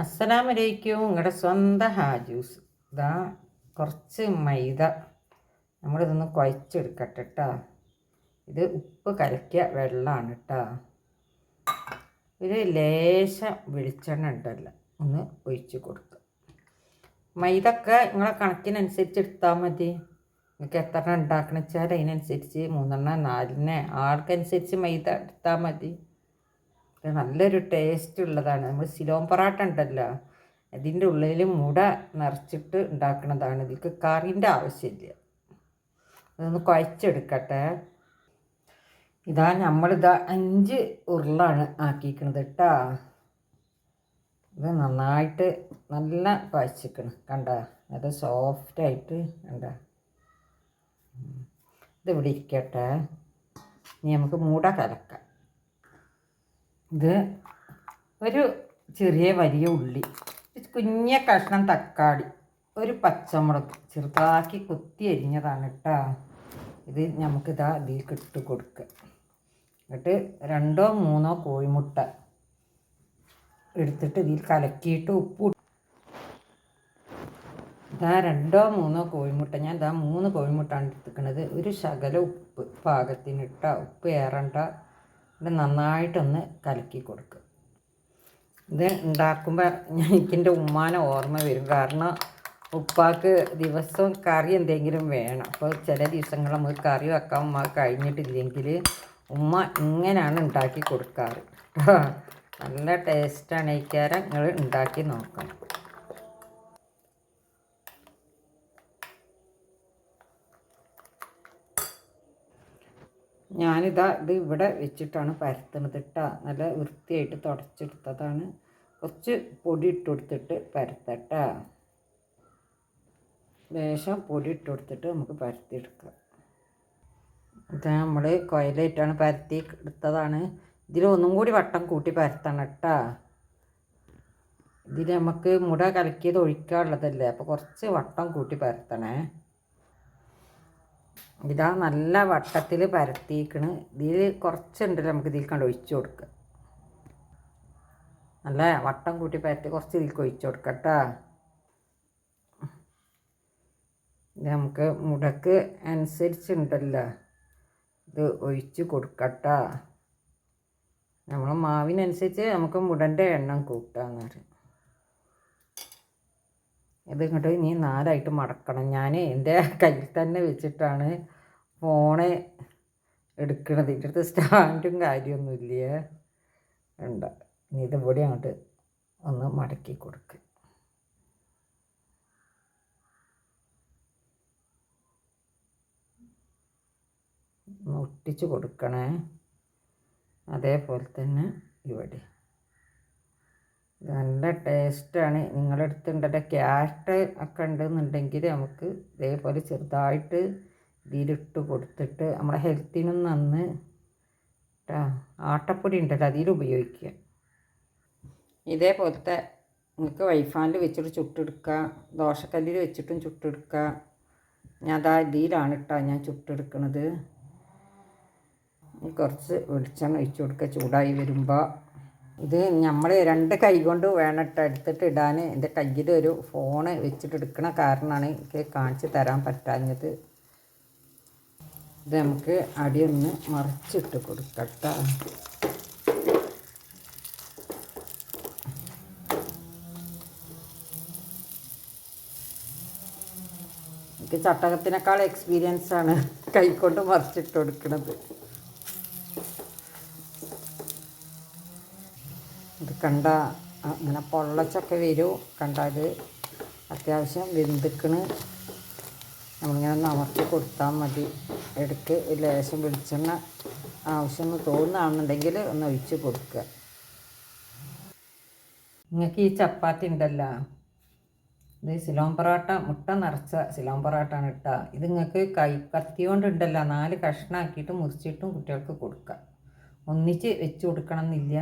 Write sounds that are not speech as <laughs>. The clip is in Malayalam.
അസ്സലാമലൈക്കും. നിങ്ങളുടെ സ്വന്തം ഹാജൂസ്. ഇതാ കുറച്ച് മൈദ. നമ്മളിതൊന്ന് കുഴച്ചെടുക്കട്ടെ കേട്ടോ ഇത് ഉപ്പ് കലക്കിയ വെള്ളമാണ് കേട്ടോ ഒരു ലേശം വെളിച്ചെണ്ണ ഉണ്ടല്ലോ ഒന്ന് ഒഴിച്ച് കൊടുക്കുക മൈദൊക്കെ നിങ്ങളെ കണക്കിനനുസരിച്ച് എടുത്താൽ മതി. നിങ്ങൾക്ക് എത്ര എണ്ണം ഉണ്ടാക്കണം വെച്ചാൽ അതിനനുസരിച്ച് മൂന്നെണ്ണം നാലിനെ ആൾക്കനുസരിച്ച് മൈദ എടുത്താൽ മതി. നല്ലൊരു ടേസ്റ്റ് ഉള്ളതാണ്. നമ്മൾ സിലോം പൊറാട്ട ഉണ്ടല്ലോ. അതിന്റെ ഉള്ളിൽ മുട നിറച്ചിട്ട് ഉണ്ടാക്കുന്നതാണ്. ഇതിൽക്ക് കറിന്റെ ആവശ്യമില്ല. അതൊന്ന് കുഴച്ചെടുക്കട്ടെ. ഇതാ നമ്മളിതാ അഞ്ച് ഉരുളാണ് ആക്കിയിരിക്കുന്നത് കേട്ടോ ഇത് നന്നായിട്ട് നല്ല കുഴച്ചിക്കണം. കണ്ട? നല്ല സോഫ്റ്റായിട്ട് കണ്ട? ഇത് ഇവിടെ ഇരിക്കട്ടെ. ഇനി നമുക്ക് മൂട കലക്കാം. ഇത് ഒരു ചെറിയ വലിയ ഉള്ളി. കുഞ്ഞ കഷ്ണം തക്കാളി. ഒരു പച്ചമുളക്. ചെറുതാക്കി കുത്തി അരിഞ്ഞതാണ് കേട്ടോ ഇത് നമുക്കിതാ ഇതിലേക്ക് ഇട്ട് കൊടുക്കുക എന്നിട്ട് രണ്ടോ മൂന്നോ കോഴിമുട്ട എടുത്തിട്ട് ഇതിൽ കലക്കിയിട്ട് ഉപ്പ് ഇതാ രണ്ടോ മൂന്നോ കോഴിമുട്ട. ഞാൻ ഇതാ മൂന്ന് കോഴിമുട്ടാണ് എടുത്തിരിക്കുന്നത് ഒരു ശകല ഉപ്പ് പാകത്തിന് ഇട്ട ഉപ്പ് ഏറണ്ട. ഇത് നന്നായിട്ടൊന്ന് കലക്കി കൊടുക്കുക ഇത് ഉണ്ടാക്കുമ്പോൾ എനിക്കെന്റെ ഉമ്മാനെ ഓർമ്മ വരും. കാരണം ഉപ്പാക്ക് ദിവസവും കറി എന്തെങ്കിലും വേണം. അപ്പോൾ ചില ദിവസങ്ങൾ നമുക്ക് കറി വെക്കാൻ ഉമ്മ കഴിഞ്ഞിട്ടില്ലെങ്കിൽ ഉമ്മ ഇങ്ങനെയാണ് ഉണ്ടാക്കി കൊടുക്കാറ്. <laughs> നല്ല ടേസ്റ്റാണ് ഈ നിങ്ങൾ ഉണ്ടാക്കി നോക്കണം. ഞാനിതാ ഇത് ഇവിടെ വെച്ചിട്ടാണ് പരത്തണത് ഇട്ടാ നല്ല വൃത്തിയായിട്ട് തുടച്ചെടുത്തതാണ്. കുറച്ച് പൊടി ഇട്ട് കൊടുത്തിട്ട് ലേശം പൊടി ഇട്ട് കൊടുത്തിട്ട് നമുക്ക് പരത്തിയെടുക്കാം. ഇത് നമ്മൾ കൊയലായിട്ടാണ് പരത്തി എടുത്തതാണ്. ഇതിലൊന്നും കൂടി വട്ടം കൂട്ടി പരത്തണം കേട്ടാ ഇതിൽ നമുക്ക് മുട കലക്കിയത് ഒഴിക്കാനുള്ളതല്ലേ? അപ്പോൾ കുറച്ച് വട്ടം കൂട്ടി പരത്തണേ. ഇതാ നല്ല വട്ടത്തിൽ പരത്തിയിക്കണ്. ഇതിൽ കുറച്ചുണ്ടല്ലോ നമുക്ക് ഇതിൽ കണ്ട് ഒഴിച്ചു കൊടുക്കുക. നല്ല വട്ടം കൂട്ടി പരത്തി കുറച്ച് ഇതിലേക്ക് ഒഴിച്ചു കൊടുക്കട്ടാ ഇത് നമുക്ക് മുടക്ക് അനുസരിച്ചുണ്ടല്ലോ. ഇത് ഒഴിച്ച് കൊടുക്കട്ട നമ്മൾ മാവിനനുസരിച്ച് നമുക്ക് മുടന്റെ എണ്ണം കൂട്ടാന്ന് പറയും. ഇത് ഇങ്ങോട്ട് ഇനി നാലായിട്ട് മടക്കണം. ഞാൻ എന്റെ കയ്യിൽ തന്നെ വെച്ചിട്ടാണ് ഫോണ് എടുക്കണത്. ഇതിന്റെ അടുത്ത് സ്റ്റാൻഡും കാര്യമൊന്നുമില്ല ഉണ്ട് ഇനി ഇതുപോലെ അങ്ങോട്ട് ഒന്ന് മടക്കി കൊടുക്കുക ഒട്ടിച്ച് കൊടുക്കണേ. അതേപോലെ തന്നെ ഇവിടെ. നല്ല ടേസ്റ്റാണ്. നിങ്ങളുടെ അടുത്തുണ്ടല്ലോ ക്യാരറ്റ് ഒക്കെ ഉണ്ടെന്നുണ്ടെങ്കിൽ നമുക്ക് ഇതേപോലെ ചെറുതായിട്ട് ഇതിലിട്ട് കൊടുത്തിട്ട് നമ്മുടെ ഹെൽത്തിനും നന്ന് കേട്ടോ ആട്ടപ്പൊടി ഉണ്ടല്ലോ അതിൽ ഉപയോഗിക്കുക. ഇതേപോലത്തെ നിങ്ങൾക്ക് വൈഫാനിൽ വെച്ചിട്ട് ചുട്ടെടുക്കുക ദോശക്കല്ലിൽ വെച്ചിട്ടും ചുട്ടെടുക്കുക. ഞാൻ അതാ ഇതിലാണ് കേട്ടോ ഞാൻ ചുട്ടെടുക്കണത്. കുറച്ച് വെളിച്ചെണ്ണ ഒഴിച്ചു കൊടുക്കുക. ചൂടായി വരുമ്പോൾ ഇത് നമ്മൾ രണ്ട് കൈ കൊണ്ട് വേണിട്ട് എടുത്തിട്ട് ഇടാൻ എന്റെ കയ്യിൽ ഒരു ഫോണ് വെച്ചിട്ട് എടുക്കണ കാരണമാണ് എനിക്ക് കാണിച്ച് തരാൻ പറ്റാഞ്ഞത്. ഇത് നമുക്ക് അടിയൊന്ന് മറിച്ചിട്ട് കൊടുക്കട്ടോ. എനിക്ക് ചട്ടകത്തിനേക്കാൾ എക്സ്പീരിയൻസ് ആണ് കൈകൊണ്ട് മറിച്ചിട്ട് കൊടുക്കുന്നത് ഇത് കണ്ട അങ്ങനെ പൊള്ളച്ചൊക്കെ വരും. കണ്ടാൽ അത്യാവശ്യം വെന്തിക്കണ്. നമ്മളിങ്ങനെ ഒന്ന് അമർത്തി കൊടുത്താൽ മതി. ഇടയ്ക്ക് ലേശം വെളിച്ചെണ്ണ ആവശ്യമെന്ന് തോന്നുകയാണെന്നുണ്ടെങ്കിൽ ഒന്ന് ഒഴിച്ച് കൊടുക്കുക. നിങ്ങൾക്ക് ഈ ചപ്പാത്തി ഉണ്ടല്ലോ. ഇത് സിലോം പൊറോട്ട മുട്ട നിറച്ച സിലോം പൊറോട്ടാണ് ഇട്ട ഇത് നിങ്ങൾക്ക് കൈ കത്തി നാല് കഷ്ണാക്കിയിട്ട് മുറിച്ചിട്ടും കുട്ടികൾക്ക് കൊടുക്കുക. ഒന്നിച്ച് വെച്ച് കൊടുക്കണം എന്നില്ല